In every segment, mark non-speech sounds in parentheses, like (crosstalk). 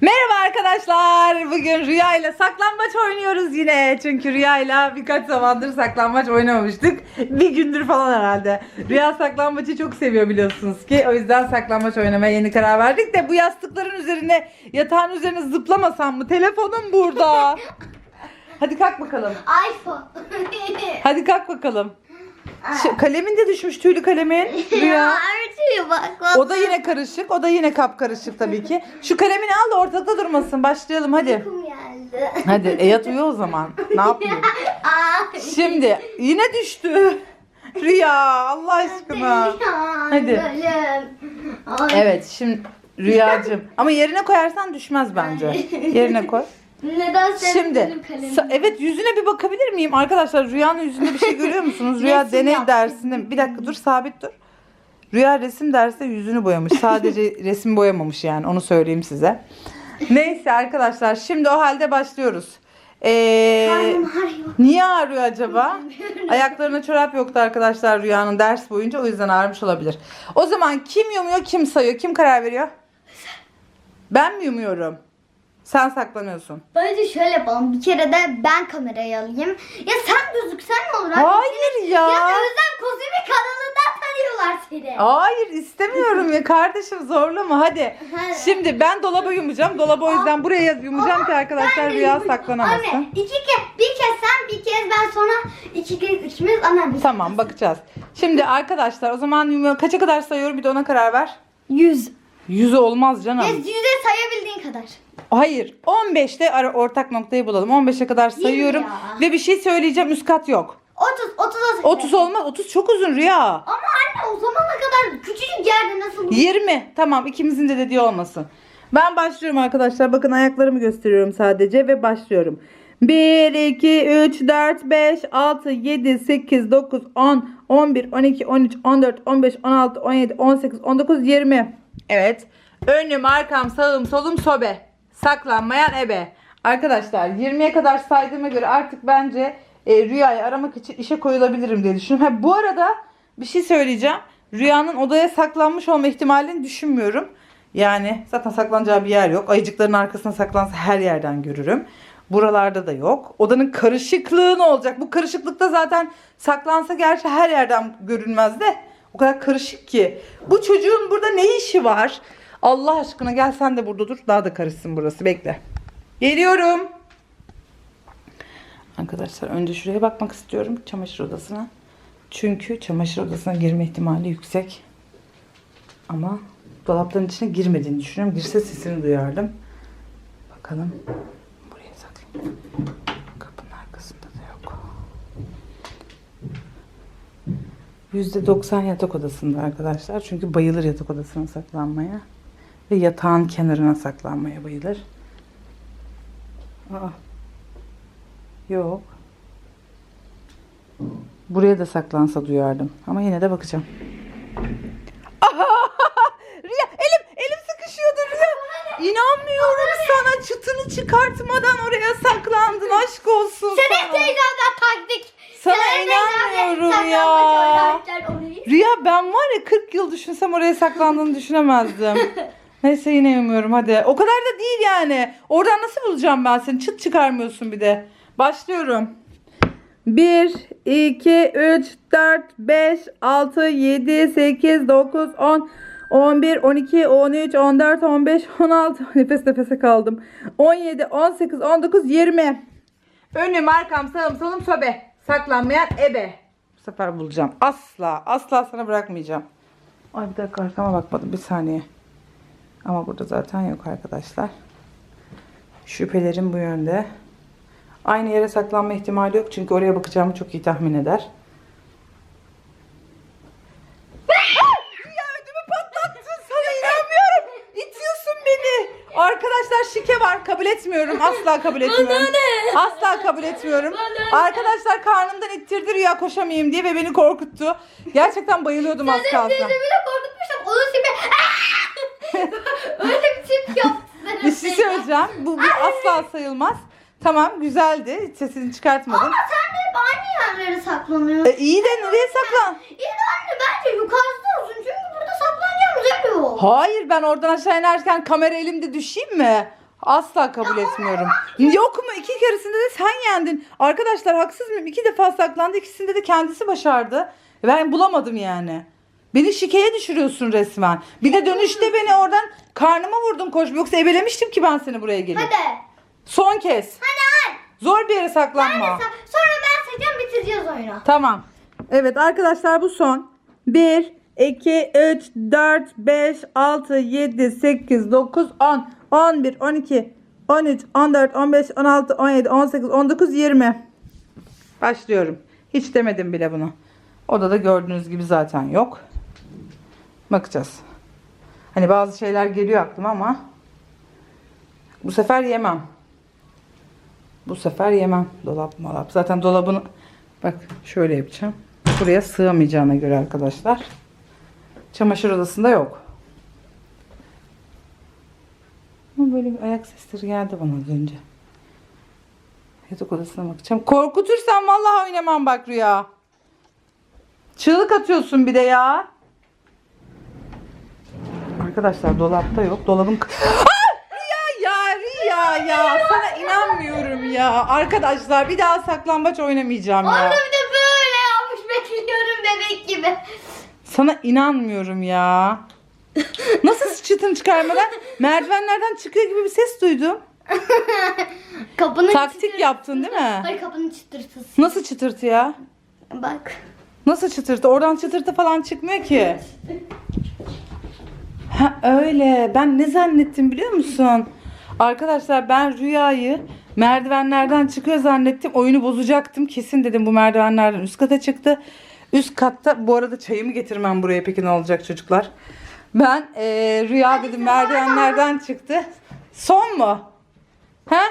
Merhaba arkadaşlar. Bugün Rüya ile saklambaç oynuyoruz yine. Çünkü Rüya ile birkaç zamandır saklambaç oynamamıştık. Bir gündür falan herhalde. Rüya saklambaçı çok seviyor biliyorsunuz ki. O yüzden saklambaç oynamaya yeni karar verdik de bu yastıkların üzerine, yatağın üzerine zıplamasam mı? Telefonum burada. (laughs) Hadi kalk bakalım. iPhone. Hadi kalk bakalım. Şu, kalemin de düşmüş tüylü kalemin. (laughs) Rüya. Artıyor bak. bak. O da yine karışık. O da yine kapkarışık tabii ki. Şu kalemini al da ortalıkta durmasın. Başlayalım hadi. Uykum geldi. Hadi e yat uyu o zaman. Ne? (laughs) Aa, Şimdi yine düştü. Rüya Allah aşkına. Hadi. Evet şimdi Rüyacığım. Ama yerine koyarsan düşmez bence. Yerine koy. Neden sen Şimdi benim kalemim? sa- evet yüzüne bir bakabilir miyim? Arkadaşlar Rüya'nın yüzünde bir şey görüyor musunuz? Rüya Resim deney yaptım. dersinde bir dakika dur sabit dur. Rüya resim dersinde yüzünü boyamış. Sadece (laughs) resim boyamamış yani onu söyleyeyim size. Neyse arkadaşlar şimdi o halde başlıyoruz. Ee, niye ağrıyor acaba? Ayaklarına çorap yoktu arkadaşlar Rüya'nın ders boyunca o yüzden ağrımış olabilir. O zaman kim yumuyor kim sayıyor kim karar veriyor? Ben mi yumuyorum? Sen saklanıyorsun. Bence şöyle yapalım. Bir kere de ben kamerayı alayım. Ya sen gözüksen ne olur? Hayır ya. Ya Özlem Kozumi kanalından tanıyorlar seni. Hayır istemiyorum ya kardeşim zorlama hadi. Ha. Şimdi ben dolaba yumacağım. Dolaba o yüzden buraya yaz- yumacağım ki arkadaşlar rüya yumuşum. saklanamasın. Anne iki kez, bir kez sen bir kez ben sonra iki kez ikimiz anne biz. Tamam bakacağız. Şimdi arkadaşlar o zaman yumuyor. Kaça kadar sayıyorum bir de ona karar ver. Yüz. Yüzü olmaz canım. Yüz yüze sayabildiğin kadar. Hayır 15'te ara ortak noktayı bulalım. 15'e kadar sayıyorum. ya. Ve bir şey söyleyeceğim üst kat yok. 30, 30 olsun. 30 olmaz. 30 çok uzun rüya. Ama anne o zamana kadar küçücük yerde nasıl 20. Tamam ikimizin de dediği olmasın. Ben başlıyorum arkadaşlar. Bakın ayaklarımı gösteriyorum sadece ve başlıyorum. 1, 2, 3, 4, 5, 6, 7, 8, 9, 10, 11, 12, 13, 14, 15, 16, 17, 18, 19, 20. Evet. Önüm, arkam, sağım, solum, sobe. Saklanmayan ebe. Arkadaşlar 20'ye kadar saydığıma göre artık bence e, rüyayı aramak için işe koyulabilirim diye düşünüyorum. Ha, bu arada bir şey söyleyeceğim. Rüyanın odaya saklanmış olma ihtimalini düşünmüyorum. Yani zaten saklanacağı bir yer yok. Ayıcıkların arkasına saklansa her yerden görürüm. Buralarda da yok. Odanın karışıklığı ne olacak? Bu karışıklıkta zaten saklansa gerçi her yerden görünmez de. O kadar karışık ki. Bu çocuğun burada ne işi var? Allah aşkına gel sen de burada dur. Daha da karışsın burası. Bekle. Geliyorum. Arkadaşlar önce şuraya bakmak istiyorum. Çamaşır odasına. Çünkü çamaşır odasına girme ihtimali yüksek. Ama dolapların içine girmediğini düşünüyorum. Girse sesini duyardım. Bakalım. Buraya saklayayım. Kapının arkasında da yok. %90 yatak odasında arkadaşlar. Çünkü bayılır yatak odasına saklanmaya. Ve yatağın kenarına saklanmaya bayılır. Aa. Yok. Buraya da saklansa duyardım. Ama yine de bakacağım. (laughs) Rüya elim elim sıkışıyordu Rüya. İnanmıyorum sana çıtını çıkartmadan oraya saklandın aşk olsun Sen sana. hep teyzemden taktik. Sana inanmıyorum saklambaç ya. oynarken orayı- Rüya ben var ya 40 yıl düşünsem oraya saklandığını düşünemezdim. (laughs) Neyse yine yumuyorum hadi. O kadar da değil yani. Oradan nasıl bulacağım ben seni? Çıt çıkarmıyorsun bir de. Başlıyorum. 1, 2, 3, 4, 5, 6, 7, 8, 9, 10, 11, 12, 13, 14, 15, 16. Nefes nefese kaldım. 17, 18, 19, 20. Önüm, arkam, sağım, solum, sobe. Saklanmayan ebe. Bu sefer bulacağım. Asla, asla sana bırakmayacağım. Ay bir dakika arkama bakmadım. Bir saniye. Ama burada zaten yok arkadaşlar. Şüphelerim bu yönde. Aynı yere saklanma ihtimali yok. Çünkü oraya bakacağımı çok iyi tahmin eder. Ya ödümü patlattın sana inanmıyorum. İtiyorsun beni. Arkadaşlar şike var. Kabul etmiyorum. Asla kabul etmiyorum. Asla kabul etmiyorum. Arkadaşlar karnımdan ittirdi rüya koşamayayım diye ve beni korkuttu. Gerçekten bayılıyordum az kalsın. Teyzemi de korkutmuşum. Onun gibi (laughs) öyle bir tip yaptı. Bir şey söyleyeceğim. Bu, bu asla sayılmaz. Tamam güzeldi. Hiç sesini çıkartmadın. Ama sen de hep aynı yerlere saklanıyorsun. E, iyi de nereye saklan? İyi de anne bence yukarıda olsun. Çünkü burada saklanacağımız yer yok. Hayır ben oradan aşağı inerken kamera elimde düşeyim mi? Asla kabul etmiyorum. Yok mu? İki keresinde de sen yendin. Arkadaşlar haksız mıyım? İki defa saklandı. İkisinde de kendisi başardı. Ben bulamadım yani. Beni şikeye düşürüyorsun resmen. Bir de dönüşte beni oradan karnıma vurdun koş. Yoksa ebelemiştim ki ben seni buraya gelip. Hadi. Son kez. Hadi hadi. Zor bir yere saklanma. Sa- Sonra ben sayacağım bitireceğiz oyunu. Tamam. Evet arkadaşlar bu son. 1, 2, 3, 4, 5, 6, 7, 8, 9, 10, 11, 12, 13, 14, 15, 16, 17, 18, 19, 20. Başlıyorum. Hiç demedim bile bunu. Odada gördüğünüz gibi zaten yok. Bakacağız. Hani bazı şeyler geliyor aklıma ama bu sefer yemem. Bu sefer yemem. Dolap molap. Zaten dolabını bak şöyle yapacağım. Buraya sığamayacağına göre arkadaşlar. Çamaşır odasında yok. Ama böyle bir ayak sesleri geldi bana az önce. Yatak odasına bakacağım. Korkutursan vallahi oynamam bak Rüya. Çığlık atıyorsun bir de ya. Arkadaşlar dolapta yok. Dolabın... Ah! (gasps) Rüya ya Rüya ya. Sana inanmıyorum ya. Arkadaşlar bir daha saklambaç oynamayacağım Orada ya. bir de böyle yapmış bekliyorum bebek gibi. Sana inanmıyorum ya. Nasıl çıtın çıkarmadan merdivenlerden çıkıyor gibi bir ses duydum. kapının Taktik çıtırtısı. yaptın değil mi? Hayır kapının çıtırtısı. Nasıl çıtırtı ya? Bak. Nasıl çıtırtı? Oradan çıtırtı falan çıkmıyor ki. Ha öyle. Ben ne zannettim biliyor musun? Arkadaşlar ben rüyayı merdivenlerden çıkıyor zannettim. Oyunu bozacaktım. Kesin dedim bu merdivenlerden üst kata çıktı. Üst katta bu arada çayımı getirmem buraya peki ne olacak çocuklar. Ben e, rüya dedim merdivenlerden çıktı. Son mu? He?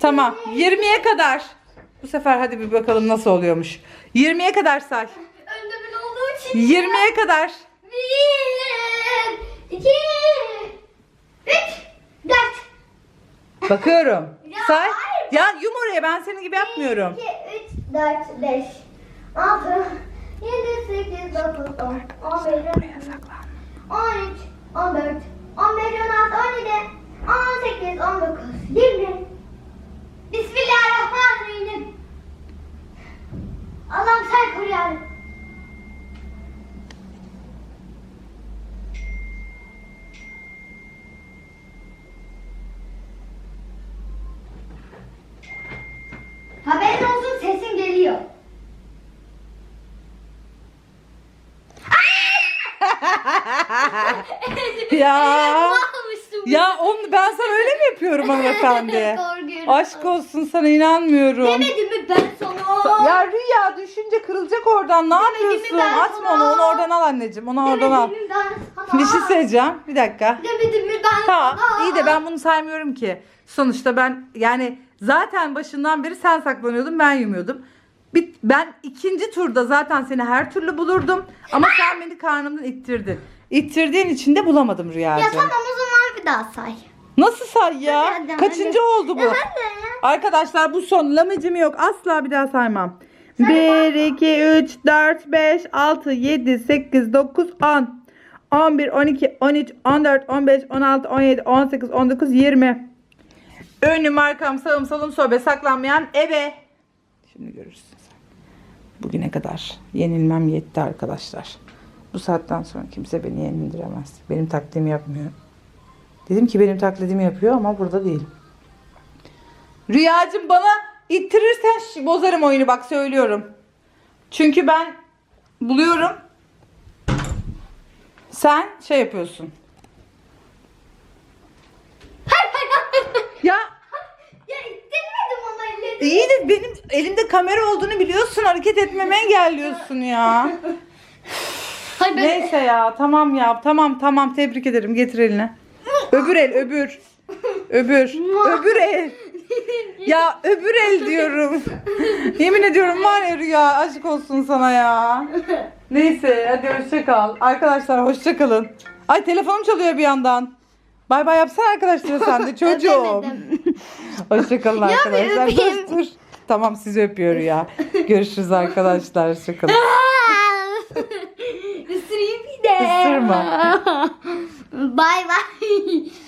Tamam. 20'ye kadar. Bu sefer hadi bir bakalım nasıl oluyormuş. 20'ye kadar say. Önde ben olduğu için. 20'ye kadar. 1 Bakıyorum. Ya, Say. hayır. Ya yum oraya ben senin gibi yapmıyorum. 2, 3, 4, 5, 6, 7, 8, 9, 10, 11, 12, 13, 14, 15, 16, 17, 18, 19, 20. Bismillahirrahmanirrahim. Allah'ım sen koru yarabbim. Haberin olsun sesin geliyor. Ya. almıştım. Ya onu ben sana öyle mi yapıyorum hanımefendi? (laughs) Korkuyorum. Aşk olsun sana inanmıyorum. Demedim mi ben sana? Ya Rüya düşünce kırılacak oradan. Ne Demedim mi yapıyorsun? ben Atma sana? onu. Onu oradan al anneciğim. Onu oradan al. Demedim mi ben sana? Bir şey söyleyeceğim. Bir dakika. Demedim mi ben Tamam sana? iyi de ben bunu saymıyorum ki. Sonuçta ben yani zaten başından beri sen saklanıyordun ben yumuyordum. Bir, ben ikinci turda zaten seni her türlü bulurdum. Ama sen beni karnımdan ittirdin. İttirdiğin için de bulamadım Rüyacığım. Ya tamam o zaman bir daha say. Nasıl say ya? Hadi, hadi, Kaçıncı hadi. oldu bu? Hadi. Arkadaşlar bu son lamacım yok. Asla bir daha saymam. 1, 2, 3, 4, 5, 6, 7, 8, 9, 10, 11, 12, 13, 14, 15, 16, 17, 18, 19, 20. Önüm, arkam, sağım, solum, sobe saklanmayan ebe. Şimdi görürsün sen. Bugüne kadar yenilmem yetti arkadaşlar. Bu saatten sonra kimse beni yenildiremez. Benim taklidimi yapmıyor. Dedim ki benim taklidimi yapıyor ama burada değil. Rüyacığım bana ittirirsen bozarım oyunu bak söylüyorum. Çünkü ben buluyorum. Sen şey yapıyorsun. Ya Ya ittirmedim ama ellerini. iyi de benim elimde kamera olduğunu biliyorsun. Hareket etmemi engelliyorsun ya. (laughs) Hayır ben... Neyse ya tamam ya tamam tamam tebrik ederim getir eline. Öbür el öbür. Öbür. öbür el. Ya öbür el diyorum. Yemin ediyorum var ya Rüya aşk olsun sana ya. Neyse hadi hoşça kal. Arkadaşlar hoşça kalın. Ay telefonum çalıyor bir yandan. Bay bay yapsana arkadaşlar sen de (laughs) çocuğum. Hoşça kalın arkadaşlar. Dur dur. Tamam sizi öpüyor ya. Görüşürüz arkadaşlar. Hoşça kalın. (laughs) Isırayım bir de. Isırma. (laughs) Bay bay. (laughs)